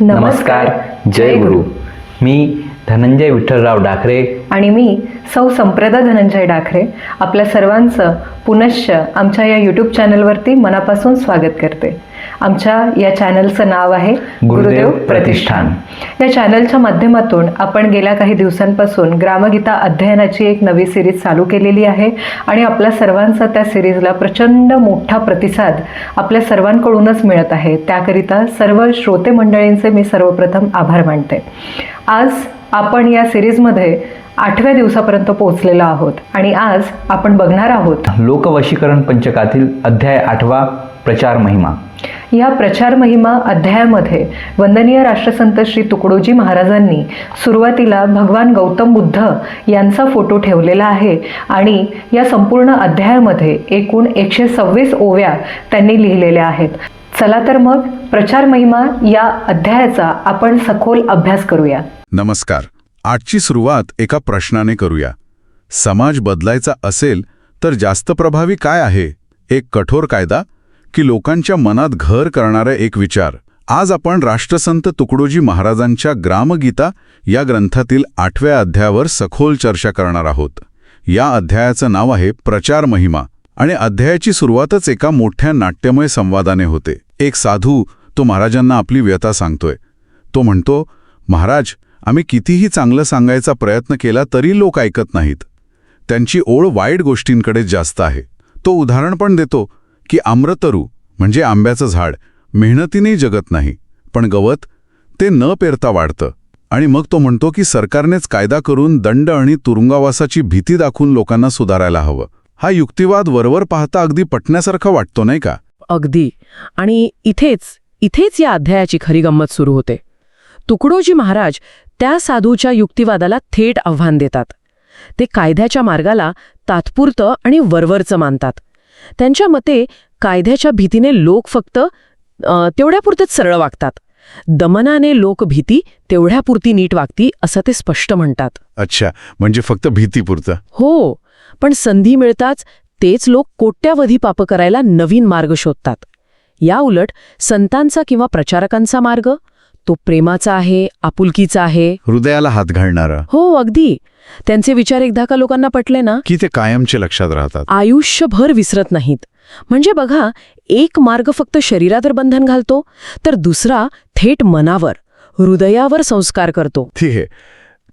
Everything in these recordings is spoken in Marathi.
नमस्कार जय गुरु. मी धनंजय विठ्ठलराव डाकरे आणि मी सौ संप्रदा धनंजय डाकरे आपल्या सर्वांचं पुनश्च आमच्या या यूट्यूब चॅनलवरती मनापासून स्वागत करते. आमच्या या चॅनलचं नाव आहे गुरुदेव प्रतिष्ठान. या चॅनलच्या माध्यमातून आपण गेल्या काही दिवसांपासून ग्रामगीता अध्ययनाची एक नवी सिरीज चालू केलेली आहे आणि आपल्या सर्वांचा त्या सिरीजला प्रचंड मोठा प्रतिसाद आपल्या सर्वांकडूनच मिळत आहे. त्याकरिता सर्व श्रोते मंडळींचे मी सर्वप्रथम आभार मानते. आज आपण या सिरीजमध्ये आठव्या दिवसापर्यंत पोहोचलेलो आहोत आणि आज आपण बघणार आहोत लोकवशीकरण पंचकातील अध्याय आठवा प्रचार महिमा. या प्रचार महिमा अध्यायामध्ये वंदनीय राष्ट्रसंत श्री तुकडोजी महाराजांनी सुरुवातीला भगवान गौतम बुद्ध यांचा फोटो ठेवलेला आहे आणि या संपूर्ण अध्यायामध्ये एकूण एकशे सव्वीस ओव्या त्यांनी लिहिलेल्या आहेत. चला तर मग प्रचार महिमा या अध्यायाचा आपण सखोल अभ्यास करूया. नमस्कार. आजची सुरुवात एका प्रश्नाने करूया. समाज बदलायचा असेल तर जास्त प्रभावी काय आहे? एक कठोर कायदा की लोकांच्या मनात घर करणारा एक विचार. आज आपण राष्ट्रसंत तुकडोजी महाराजांच्या ग्रामगीता या ग्रंथातील आठव्या अध्यायावर सखोल चर्चा करणार आहोत. या अध्यायाचं नाव आहे प्रचार महिमा आणि अध्यायाची सुरुवातच एका मोठ्या नाट्यमय संवादाने होते. एक साधू तो महाराजांना आपली व्यथा सांगतोय. तो म्हणतो महाराज आम्ही कितीही चांगलं सांगायचा प्रयत्न केला तरी लोक ऐकत नाहीत. त्यांची ओढ वाईट गोष्टींकडे जास्त आहे. तो उदाहरण पण देतो. की आम्रतरू म्हणजे आंब्याचं झाड मेहनतीने जगत नाही पण गवत ते न पेरता वाढतं. आणि मग तो म्हणतो की सरकारनेच कायदा करून दंड आणि तुरुंगावासाची भीती दाखवून लोकांना सुधारायला हवं. हा युक्तिवाद वरवर पाहता अगदी पटण्यासारखा वाटतो नाही का? अगदी. आणि इथेच इथेच या अध्यायाची खरी गंमत सुरू होते. तुकडोजी महाराज त्या साधूच्या युक्तिवादाला थेट आव्हान देतात. ते कायद्याच्या मार्गाला तात्पुरतं आणि वरवरचं मानतात. त्यांच्या मते कायद्याच्या भीतीने लोक फक्त तेवढ्यापुरतेच सरळ वागतात. दमनाने लोक भीती तेवढ्यापुरती नीट वागती असं ते स्पष्ट म्हणतात. अच्छा म्हणजे फक्त भीतीपुरतं? हो पण संधी मिळताच तेच लोक कोट्यावधी पाप करायला नवीन मार्ग शोधतात. या उलट संतांचा किंवा प्रचारकांचा मार्ग तो प्रेमाचा आहे आपुलकीचा आहे. हृदयाला हात घालणारं. हो अगदी. त्यांचे विचार एकदा का लोकांना पटले ना? की ते कायमचे लक्षात राहतात. आयुष्यभर विसरत नाहीत. म्हणजे बघा एक मार्ग फक्त शरीरावर बंधन घालतो तर दुसरा थेट मनावर हृदयावर संस्कार करतो. ठीक आहे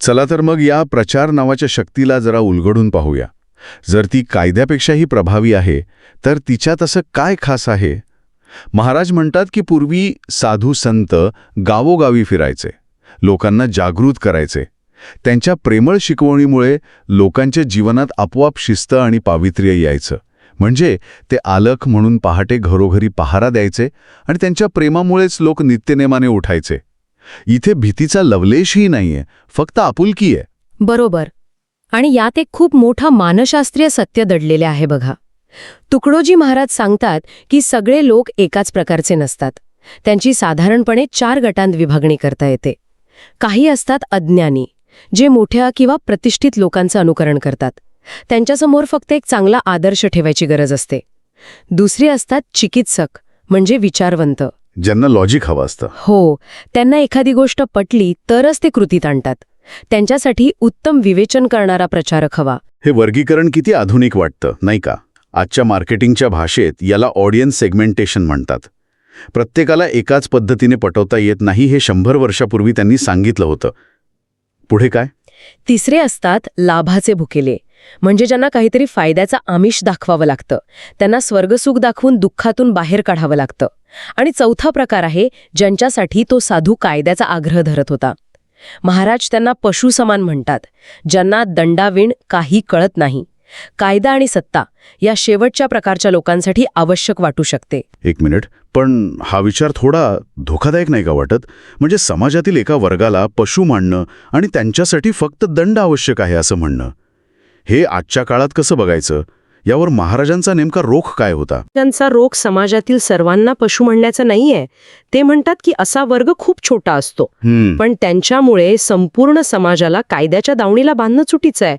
चला तर मग या प्रचार नावाच्या शक्तीला जरा उलगडून पाहूया. जर ती कायद्यापेक्षाही प्रभावी आहे तर तिच्यात असं काय खास आहे? महाराज म्हणतात की पूर्वी साधू संत गावोगावी फिरायचे. लोकांना जागृत करायचे. त्यांच्या प्रेमळ शिकवणीमुळे लोकांच्या जीवनात आपोआप शिस्त आणि पावित्र्य यायचं. म्हणजे ते आलख म्हणून पहाटे घरोघरी पहारा द्यायचे आणि त्यांच्या प्रेमामुळेच लोक नित्यनेमाने उठायचे. इथे भीतीचा लवलेशही नाहीये फक्त आपुलकी आहे बरोबर. आणि यात एक खूप मोठं मानशास्त्रीय सत्य दडलेले आहे बघा. तुकडोजी महाराज सांगतात की सगळे लोक एकाच प्रकारचे नसतात. त्यांची साधारणपणे चार गटांत विभागणी करता येते. काही असतात अज्ञानी जे मोठ्या किंवा प्रतिष्ठित लोकांचं अनुकरण करतात. त्यांच्यासमोर फक्त एक चांगला आदर्श ठेवायची गरज असते. दुसरी असतात चिकित्सक म्हणजे विचारवंत. ज्यांना लॉजिक हवं असतं. हो त्यांना एखादी गोष्ट पटली तरच ते कृतीत आणतात. त्यांच्यासाठी उत्तम विवेचन करणारा प्रचारक हवा. हे वर्गीकरण किती आधुनिक वाटतं नाही का? आजच्या मार्केटिंगच्या भाषेत याला ऑडियन्स सेगमेंटेशन म्हणतात. प्रत्येकाला एकाच पद्धतीने पटवता येत नाही हे शंभर वर्षापूर्वी त्यांनी सांगितलं होतं. पुढे काय? तिसरे असतात लाभाचे भुकेले म्हणजे ज्यांना काहीतरी फायद्याचा आमिष दाखवावं लागतं. त्यांना स्वर्गसुख दाखवून दुःखातून बाहेर काढावं लागतं. आणि चौथा प्रकार आहे ज्यांच्यासाठी तो साधू कायद्याचा आग्रह धरत होता. महाराज त्यांना पशु समान म्हणतात ज्यांना दंडाविण काही कळत नाही. कायदा आणि सत्ता या शेवटच्या प्रकारच्या लोकांसाठी आवश्यक वाटू शकते. एक मिनिट. पण हा विचार थोडा धोकादायक नाही का वाटत? म्हणजे समाजातील एका वर्गाला पशु मानणं आणि त्यांच्यासाठी फक्त दंड आवश्यक आहे असं म्हणणं. हे आजच्या काळात कसं बघायचं? यावर महाराजांचा नेमका रोख काय होता? त्यांचा रोग समाजातील सर्वांना पशु म्हणण्याचा नाहीये. ते म्हणतात की असा वर्ग खूप छोटा असतो. पण त्यांच्यामुळे संपूर्ण समाजाला कायद्याच्या दावणीला बांधणं चुकीचं आहे.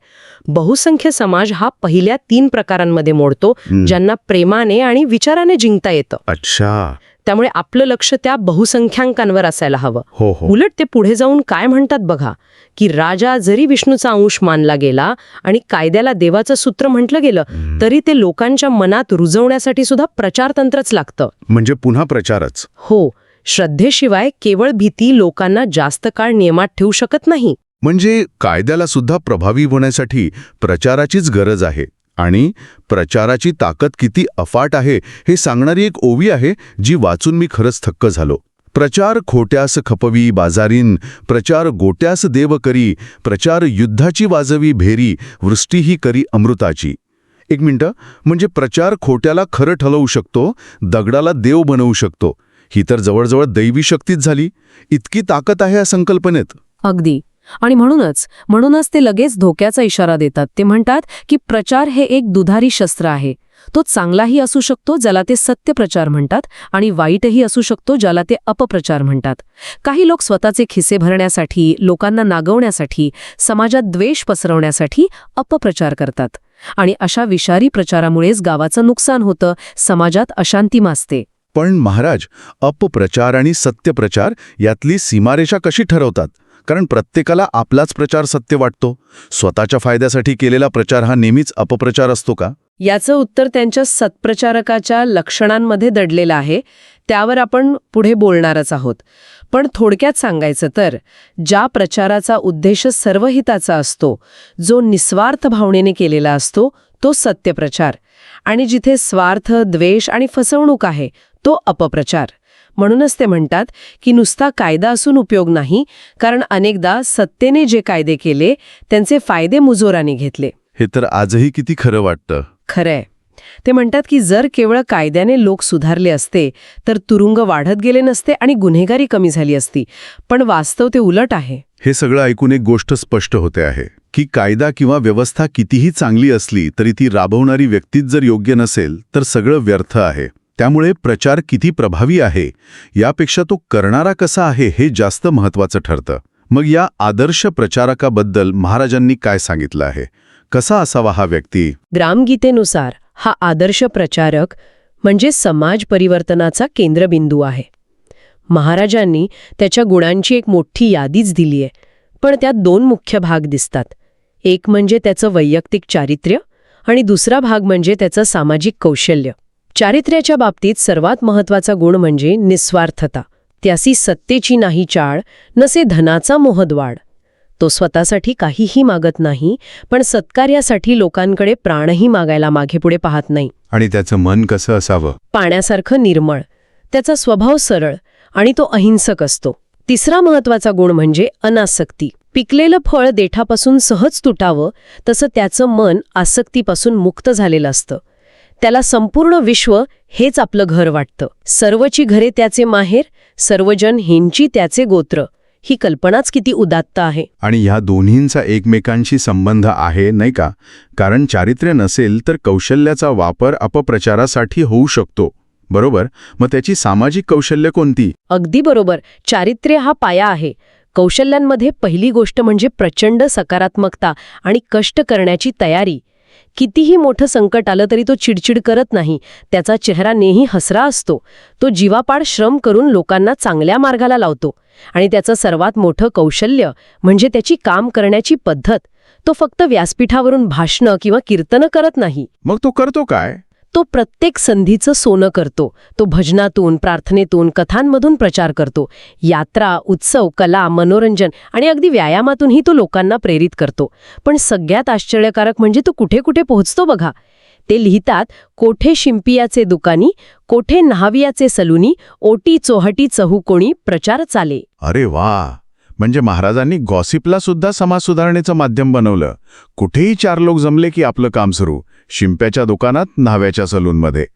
बहुसंख्य समाज हा पहिल्या तीन प्रकारांमध्ये मोडतो. ज्यांना प्रेमाने आणि विचाराने जिंकता येतं. अच्छा. त्यामुळे आपलं लक्ष त्या बहुसंख्यांकांवर असायला हवं. हो हो. उलट ते पुढे जाऊन काय म्हणतात बघा की राजा जरी विष्णूचा अंश मानला गेला आणि कायद्याला देवाचं सूत्र म्हटलं गेलं तरी ते लोकांच्या मनात रुजवण्यासाठी सुद्धा प्रचारतंत्रच लागतं. म्हणजे पुन्हा प्रचारच. हो श्रद्धेशिवाय केवळ भीती लोकांना जास्त काळ नियमात ठेवू शकत नाही. म्हणजे कायद्याला सुद्धा प्रभावी होण्यासाठी प्रचाराचीच गरज आहे. आणि प्रचाराची ताकद किती अफाट आहे हे सांगणारी एक ओवी आहे जी वाचून मी खरंच थक्क झालो. प्रचार खोट्यास खपवी बाजारीन प्रचार गोट्यास देव करी प्रचार युद्धाची वाजवी भेरी वृष्टीही करी अमृताची. एक मिनटं म्हणजे प्रचार खोट्याला खरं ठलवू शकतो दगडाला देव बनवू शकतो. ही तर जवळजवळ दैवी शक्तीच झाली. इतकी ताकद आहे या संकल्पनेत. अगदी. आणि म्हणूनच म्हणूनच ते लगेच धोक्याचा इशारा देतात. ते म्हणतात की प्रचार हे एक दुधारी शस्त्र आहे. तो चांगलाही असू शकतो ज्याला ते सत्यप्रचार म्हणतात आणि वाईटही असू शकतो ज्याला ते अपप्रचार म्हणतात. काही लोक स्वतःचे खिसे भरण्यासाठी लोकांना नागवण्यासाठी समाजात द्वेष पसरवण्यासाठी अपप्रचार करतात. आणि अशा विषारी प्रचारामुळेच गावाचं नुकसान होतं समाजात अशांती मासते पण महाराज अपप्रचार आणि सत्यप्रचार यातली सीमारेषा कशी ठरवतात? कारण प्रत्येकाला आपलाच प्रचार सत्य वाटतो. स्वतःच्या फायद्यासाठी केलेला प्रचार हा नेहमीच अपप्रचार असतो का? याचं उत्तर त्यांच्या सत्प्रचारकाच्या लक्षणांमध्ये दडलेलं आहे. त्यावर आपण पुढे बोलणारच आहोत. पण थोडक्यात सांगायचं तर ज्या प्रचाराचा उद्देश सर्वहिताचा असतो जो निस्वार्थ भावनेने केलेला असतो तो सत्यप्रचार. आणि जिथे स्वार्थ द्वेष आणि फसवणूक आहे तो अपप्रचार. म्हणूनच ते म्हणतात की नुसता कायदा असून उपयोग नाही कारण अनेकदा सत्तेने जे कायदे केले त्यांचे फायदे मुजोराने घेतले. हे तर आजही किती खरं वाटतं. खरंय. ते म्हणतात की जर केवळ कायद्याने लोक सुधारले असते तर तुरुंग वाढत गेले नसते आणि गुन्हेगारी कमी झाली असती. पण वास्तव ते उलट आहे. हे सगळं ऐकून एक गोष्ट स्पष्ट होते आहे की कायदा किंवा व्यवस्था कितीही चांगली असली तरी ती राबवणारी व्यक्तीच जर योग्य नसेल तर सगळं व्यर्थ आहे. त्यामुळे प्रचार किती प्रभावी आहे यापेक्षा तो करणारा कसा आहे हे जास्त महत्वाचं ठरतं. मग या आदर्श प्रचारकाबद्दल महाराजांनी काय सांगितलं आहे? कसा असावा हा व्यक्ती? ग्रामगीतेनुसार हा आदर्श प्रचारक म्हणजे समाज परिवर्तनाचा केंद्रबिंदू आहे. महाराजांनी त्याच्या गुणांची एक मोठी यादीच दिली आहे पण त्यात दोन मुख्य भाग दिसतात. एक म्हणजे त्याचं वैयक्तिक चारित्र्य आणि दुसरा भाग म्हणजे त्याचं सामाजिक कौशल्य. चारित्र्याच्या बाबतीत सर्वात महत्त्वाचा गुण म्हणजे निस्वार्थता. त्यासी सत्तेची नाही चाळ नसे धनाचा मोहद्वाड. तो स्वतःसाठी काहीही मागत नाही पण सत्कार्यासाठी लोकांकडे प्राणही मागायला मागेपुढे पाहत नाही. आणि त्याचं मन कसं असावं? पाण्यासारखं निर्मळ. त्याचा स्वभाव सरळ आणि तो अहिंसक असतो. तिसरा महत्त्वाचा गुण म्हणजे अनासक्ती. पिकलेलं फळ देठापासून सहज तुटावं तसं त्याचं मन आसक्तीपासून मुक्त झालेलं असतं. त्याला संपूर्ण विश्व हेच आपलं घर वाटतं. सर्वची घरे त्याचे माहेर सर्वजन हिंची त्याचे गोत्र. ही कल्पनाच किती उदात्त आहे. आणि ह्या दोन्हींचा एकमेकांशी संबंध आहे नाही का? कारण चारित्र्य नसेल तर कौशल्याचा वापर अपप्रचारासाठी होऊ शकतो. बरोबर? मग त्याची सामाजिक कौशल्य कोणती? अगदी बरोबर. चारित्र्य हा पाया आहे. कौशल्यांमध्ये पहिली गोष्ट म्हणजे प्रचंड सकारात्मकता आणि कष्ट करण्याची तयारी. कितीही मोठं संकट आलं तरी तो चिडचिड करत नाही. त्याचा चेहरा नेही हसरा असतो. तो जीवापाड श्रम करून लोकांना चांगल्या मार्गाला लावतो. आणि त्याचं सर्वात मोठं कौशल्य म्हणजे त्याची काम करण्याची पद्धत. तो फक्त व्यासपीठावरून भाषणं किंवा कीर्तनं करत नाही. मग तो करतो काय? तो प्रत्येक संधीचं सोनं करतो. तो भजनातून प्रार्थनेतून कथांमधून प्रचार करतो. यात्रा उत्सव कला मनोरंजन आणि अगदी व्यायामातूनही तो लोकांना प्रेरित करतो. पण सगळ्यात आश्चर्यकारक म्हणजे तो कुठे कुठे पोहोचतो बघा. ते लिहितात कोठे शिंपियाचे दुकानी कोठे न्हावियाचे सलुनी ओटी चोहटी चहूकोणी प्रचार चाले. अरे वा! म्हणजे महाराजांनी गॉसिपला सुद्धा समाज सुधारणेचं माध्यम बनवलं. कुठेही चार लोक जमले की आपलं काम सुरू. शिंप्याच्या दुकानात न्हाव्याच्या सलूनमध्ये.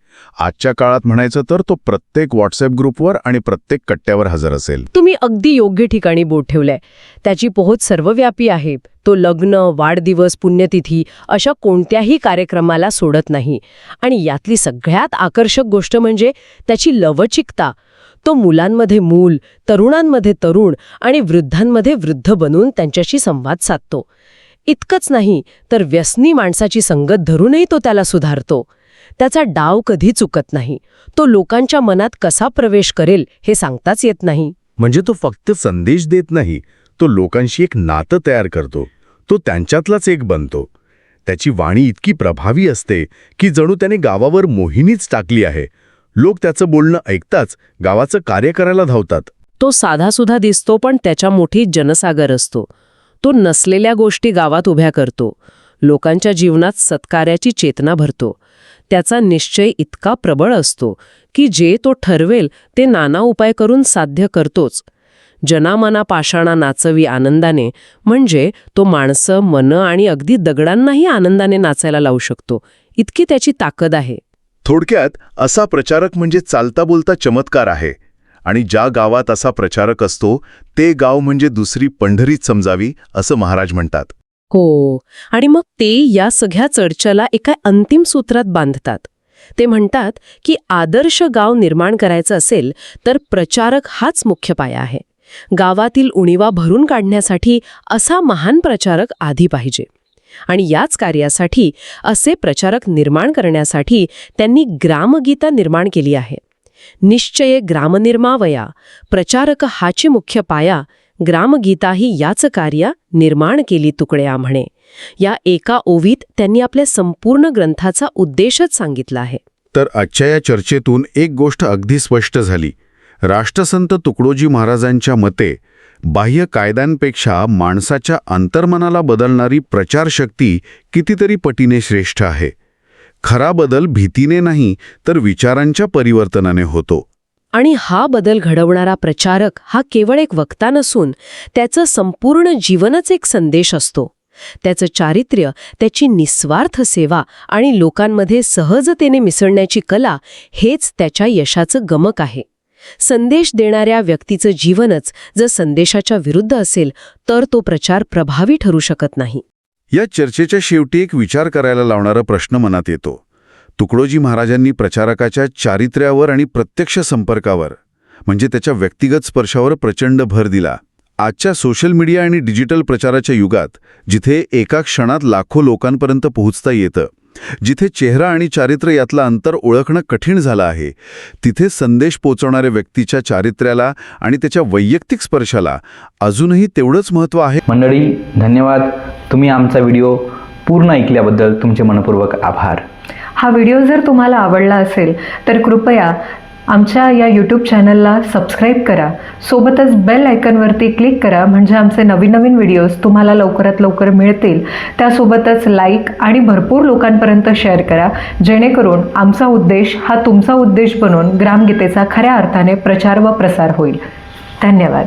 आजच्या काळात म्हणायचं तर तो प्रत्येक व्हॉट्सअप ग्रुपवर आणि प्रत्येक कट्ट्यावर हजर असेल. तुम्ही अगदी योग्य ठिकाणी बोट ठेवलंय. त्याची पोहोच सर्वव्यापी आहे. तो लग्न वाढदिवस पुण्यतिथी अशा कोणत्याही कार्यक्रमाला सोडत नाही. आणि यातली सगळ्यात आकर्षक गोष्ट म्हणजे त्याची लवचिकता. तो मुलांमध्ये मूल तरुणांमध्ये तरुण आणि वृद्धांमध्ये वृद्ध बनून त्यांच्याशी संवाद साधतो. इतकंच नाही तर व्यसनी माणसाची संगत धरूनही तो त्याला सुधारतो. त्याचा डाव कधी चुकत नाही. तो लोकांच्या मनात कसा प्रवेश करेल हे सांगताच येत नाही. म्हणजे तो फक्त संदेश देत नाही तो लोकांशी एक नातं तयार करतो. तो त्यांच्यातलाच एक बनतो. त्याची वाणी इतकी प्रभावी असते की जणू त्याने गावावर मोहिनीच टाकली आहे. लोक त्याचं बोलणं ऐकताच गावाचं कार्य करायला धावतात. तो साधासुधा दिसतो पण त्याच्या मोठी जनसागर असतो. तो नसलेल्या गोष्टी गावात उभ्या करतो. लोकांच्या जीवनात सत्कार्याची चेतना भरतो. त्याचा निश्चय इतका प्रबळ असतो की जे तो ठरवेल ते नाना उपाय करून साध्य करतोच. जनामना पाषाणा नाचवी आनंदाने म्हणजे तो माणसं मन आणि अगदी दगडांनाही आनंदाने नाचायला लावू शकतो. इतकी त्याची ताकद आहे. थोडक्यात असा प्रचारक म्हणजे चालता बोलता चमत्कार आहे. आणि ज्या गावात असा प्रचारक असतो ते गाव म्हणजे दुसरी पंढरीच समजावी असं महाराज म्हणतात. हो. आणि मग ते या सगळ्या चर्चेला एका अंतिम सूत्रात बांधतात. ते म्हणतात की आदर्श गाव निर्माण करायचं असेल तर प्रचारक हाच मुख्य पाया आहे. गावातील उणीवा भरून काढण्यासाठी असा महान प्रचारक आधी पाहिजे. आणि याच कार्यासाठी असे प्रचारक निर्माण करण्यासाठी त्यांनी ग्रामगीता निर्माण केली आहे निश्चये ग्रामनिर्मावया प्रचारक हाची मुख्य पाया ग्रामगीता ही याच कार्य निर्माण केली तुकड्या म्हणे. या एका ओवीत त्यांनी आपल्या संपूर्ण ग्रंथाचा उद्देशच सांगितला आहे. तर आजच्या या चर्चेतून एक गोष्ट अगदी स्पष्ट झाली. राष्ट्रसंत तुकडोजी महाराजांच्या मते बाह्य कायद्यांपेक्षा माणसाच्या अंतर्मनाला बदलणारी प्रचारशक्ती कितीतरी पटीने श्रेष्ठ आहे. खरा बदल भीतीने नाही तर विचारांच्या परिवर्तनाने होतो. आणि हा बदल घडवणारा प्रचारक हा केवळ एक वक्ता नसून त्याचं संपूर्ण जीवनच एक संदेश असतो. त्याचं चारित्र्य त्याची निस्वार्थ सेवा आणि लोकांमध्ये सहजतेने मिसळण्याची कला हेच त्याच्या यशाचं गमक आहे. संदेश देणाऱ्या व्यक्तीचं जीवनच जर संदेशाच्या विरुद्ध असेल तर तो प्रचार प्रभावी ठरू शकत नाही. या चर्चेच्या शेवटी एक विचार करायला लावणारा प्रश्न मनात येतो. तुकडोजी महाराजांनी प्रचारकाच्या चारित्र्यावर आणि प्रत्यक्ष संपर्कावर म्हणजे त्याच्या व्यक्तिगत स्पर्शावर प्रचंड भर दिला. आजच्या सोशल मीडिया आणि डिजिटल प्रचाराच्या युगात जिथे एका क्षणात लाखो लोकांपर्यंत पोहोचता येतं जिथे चेहरा आणि चारित्र्य यातलं अंतर ओळखणं कठीण झालं आहे तिथे संदेश पोचवणाऱ्या व्यक्तीच्या चारित्र्याला आणि त्याच्या वैयक्तिक स्पर्शाला अजूनही तेवढंच महत्त्व आहे. मंडळी धन्यवाद. तुम्ही आमचा व्हिडिओ पूर्ण ऐकल्याबद्दल तुमचे मनपूर्वक आभार. हा व्हिडिओ जर तुम्हाला आवडला असेल तर कृपया आमच्या या यूट्यूब चॅनलला सबस्क्राईब करा. सोबतच बेल आयकनवरती क्लिक करा म्हणजे आमचे नवीन नवीन व्हिडिओज तुम्हाला लवकरात लवकर मिळतील. त्यासोबतच लाईक आणि भरपूर लोकांपर्यंत शेअर करा. जेणेकरून आमचा उद्देश हा तुमचा उद्देश बनून ग्रामगीतेचा खऱ्या अर्थाने प्रचार व प्रसार होईल. धन्यवाद.